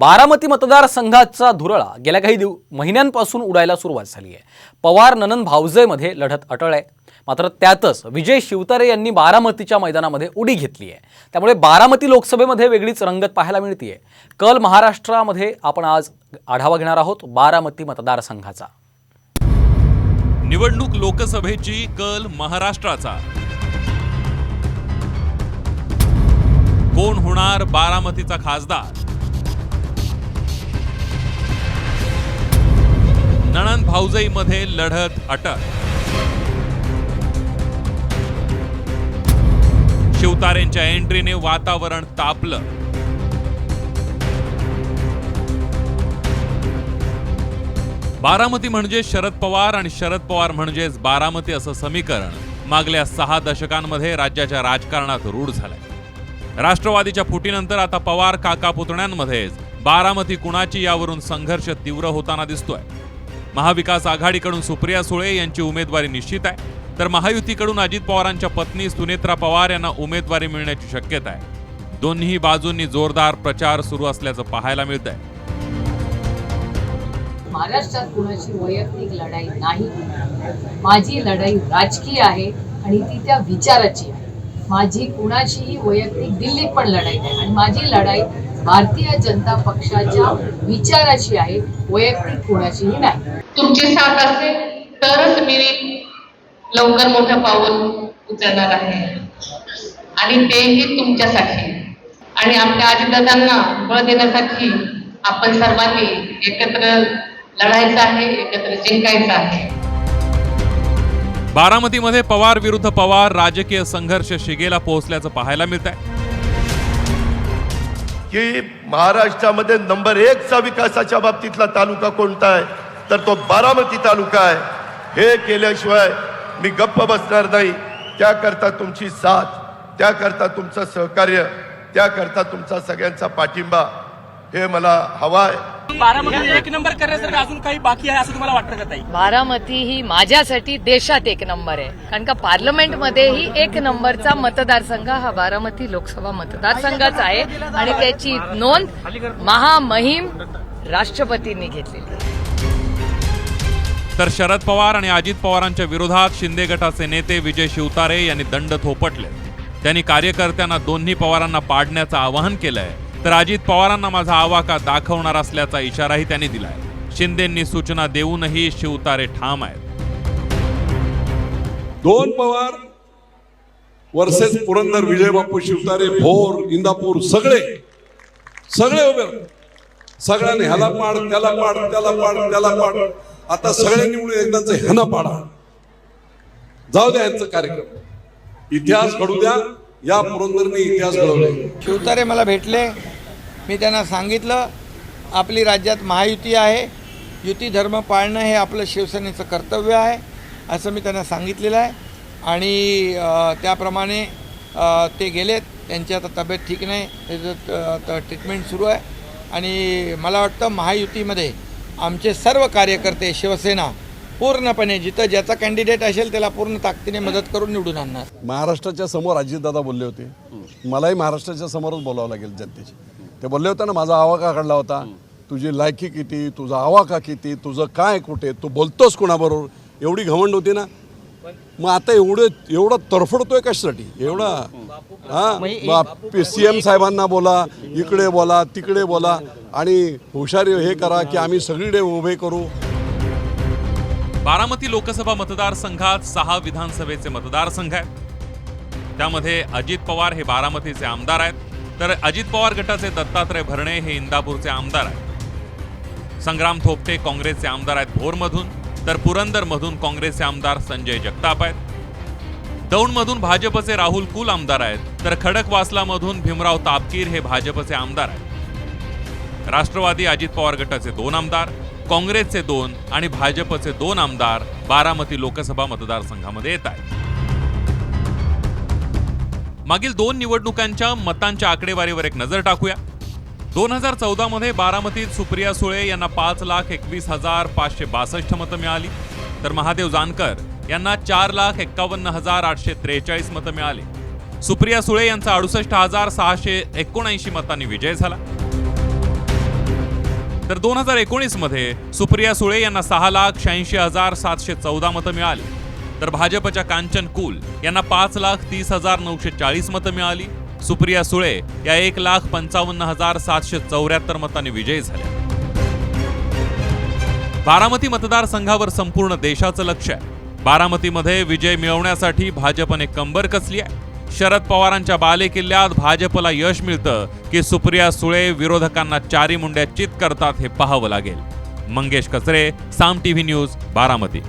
बारामती मतदारसंघाचा धुरळा गेल्या काही दिव महिन्यांपासून उडायला सुरुवात झाली आहे. पवार ननन भावजेमध्ये लढत अटळ आहे. मात्र त्यातच विजय शिवतारे यांनी बारामतीच्या मैदानामध्ये उडी घेतली आहे. त्यामुळे बारामती लोकसभेमध्ये वेगळीच रंगत पाहायला मिळतीये. कल महाराष्ट्रामध्ये आपण आज आढावा घेणार आहोत बारामती मतदारसंघाचा. निवडणूक लोकसभेची कल महाराष्ट्राचा. कोण होणार बारामतीचा खासदार? भाऊजाईमध्ये लढत अटक. शिवतारेंच्या एंट्रीने वातावरण तापलं. बारामती म्हणजे शरद पवार आणि शरद पवार म्हणजेच बारामती असं समीकरण. मागल्या सहा दशकांमध्ये राज्याच्या राजकारणात रूढ झालंय. राष्ट्रवादीच्या फुटीनंतर आता पवार काका पुतण्यांमध्येच बारामती कुणाची यावरून संघर्ष तीव्र होताना दिसतोय. महाविकास आघाडीकडून सुप्रिया सुळे यांची उमेदवारी निश्चित आहे. तर महायुतीकडून अजित पवारांच्या पत्नी सुनेत्रा पवार यांना उमेदवारी मिळण्याची शक्यता आहे. दोन्ही बाजूंनी जोरदार प्रचार सुरू असल्याचं पाहायला मिळत आहे महाराष्ट्रात कुणाची वैयक्तिक लढाई नाही? माझी लढाई राजकीय आहे आणि ती त्या विचाराची आहे. माझी कुणाचीही वैयक्तिक दिल्लीत पण लढाई नाही आणि माझी लढाई भारतीय जनता पक्षाच्या विचाराची आहे वैयक्तिक कुणाचीही नाही. तुमची साथ असेल तरच मी लवकर मोठं पाऊल उचलणार आहे. आणि तेही तुमच्यासाठी. आणि आपल्या आजीदादांना बळ देण्यासाठी आपण सर्वांनी एकत्र लढायचं आहे एकत्र जिंकायचं आहे. बारामतीमध्ये पवार विरुद्ध पवार राजकीय संघर्ष शिगेला पोहोचल्याचं पाहायला मिळत आहे की महाराष्ट्रामध्ये नंबर एकचा विकासाच्या बाबतीतला तालुका कोणता आहे? तर तो बारामती तालुका आहे. हे केल्याशिवाय मी गप्प बसणार नाही. त्याकरता तुमची साथ त्याकरता तुमचं सहकार्य त्याकरता तुमचा सगळ्यांचा पाठिंबा. हे मला हवा आहे बारामती एक नंबर करण्यासाठी अजून काही बाकी आहे असं तुम्हाला वाटतं का ताई? बारामती ही माझ्यासाठी देशात एक नंबर आहे. कारण का पार्लमेंटमध्येही एक नंबरचा मतदारसंघ हा बारामती लोकसभा मतदारसंघाचा आहे. आणि त्याची नोंद महामहिम राष्ट्रपतींनी घेतलेली आहे. तर शरद पवार आणि अजित पवारांच्या विरोधात शिंदे गटाचे नेते विजय शिवतारे यांनी दंड थोपटले. त्यांनी कार्यकर्त्यांना दोन्ही पवारांना पाडण्याचं आवाहन केलंय. तर अजित पवारांना माझा आवाका दाखवणार असल्याचा इशाराही त्यांनी दिलाय. शिंदेंनी सूचना देऊनही शिवतारे ठाम आहेत. दोन पवार वर्सेस पुरंदर विजय बापू शिवतारे भोर इंदापूर सगळे. सगळे उभे. सगळ्यांनी ह्याला पाड त्याला पाड त्याला पाड त्याला पाड. आता सगळ्यांनी मिळून एकदाच ह्याना पाडा. जाऊ द्या यांचा कार्यक्रम. इतिहास घडू द्या. या पुरंदरने इतिहास घडवले शिवतारे मला भेटले. मी त्यांना सांगितलं आपली राज्यात महायुती आहे युती धर्म पाळणं हे आपलं शिवसेनेचं कर्तव्य आहे असं मी त्यांना सांगितलेलं आहे. आणि त्याप्रमाणे ते गेलेत त्यांची आता तब्येत ठीक नाही त्याचं ट्रीटमेंट सुरू आहे. आणि मला वाटतं महायुतीमध्ये आमचे सर्व कार्यकर्ते शिवसेना पूर्णपणे जिथं ज्याचा कॅन्डिडेट असेल त्याला पूर्ण ताकदीने मदत करून निवडून आणणार. महाराष्ट्राच्या समोर अजितदादा बोलले होते. मलाही महाराष्ट्राच्या समोरच बोलावं लागेल जनतेची ते बोलले होते ना माझा आवाका काढला होता? तुझी लायकी किती? तुझा आवाका किती? तुझं काय कुठे? तू बोलतोस कोणाबरोबर? एवढी घमंड होती ना. मग आता एवढं एवढं तरफडतोय कशासाठी? एवढा हा? सी एम साहेबांना बोला इकडे बोला तिकडे बोला आणि हुशारी हे करा की आम्ही सगळीकडे उभे करू. बारामती लोकसभा मतदारसंघात सहा विधानसभेचे मतदारसंघ आहेत. त्यामध्ये अजित पवार हे बारामतीचे आमदार आहेत. तर अजित पवार गटाचे दत्तात्रय भरणे हे इंदापूरचे आमदार आहेत. संग्राम थोपटे काँग्रेसचे आमदार आहेत भोरमधून तर पुरंदरमधून काँग्रेसचे आमदार संजय जगताप आहेत. दौंडमधून भाजपचे राहुल कुल आमदार आहेत तर खडकवासलामधून भीमराव तापकीर हे भाजपचे आमदार आहेत. राष्ट्रवादी अजित पवार गटाचे दोन आमदार काँग्रेसचे दोन आणि भाजपचे दोन आमदार बारामती लोकसभा मतदारसंघामध्ये येत आहेत. मागील दोन निवडणुकांच्या मतांच्या आकडेवारीवर एक नजर टाकूया. दोन हजार चौदामध्ये बारामतीत सुप्रिया सुळे यांना पाच लाख एकवीस हजार पाचशे बासष्ट मतं मिळाली. तर महादेव जानकर यांना चार लाख एक्कावन्न हजार आठशे त्रेचाळीस मतं मिळाली. सुप्रिया सुळे यांचा अडुसष्ट हजार सहाशे एकोणऐंशी मतांनी विजय झाला. तर दोन हजार एकोणीसमध्ये सुप्रिया सुळे यांना सहा लाख शहाऐंशी हजार सातशे चौदा मतं मिळाली. तर भाजपच्या कांचन कुल यांना पाच लाख तीस हजार नऊशे चाळीस मतं मिळाली. सुप्रिया सुळे या एक लाख पंचावन्न हजार सातशे चौऱ्याहत्तर मतांनी विजयी झाल्या. बारामती मतदारसंघावर संपूर्ण देशाचं लक्ष आहे. बारामतीमध्ये विजय मिळवण्यासाठी भाजपने कंबर कसली आहे? शरद पवारांच्या बालेकिल्ल्यात भाजपला यश मिळतं की सुप्रिया सुळे विरोधकांना चारी मुंड्या चित करतात हे पाहावं लागेल. मंगेश कचरे साम टीव्ही न्यूज बारामती.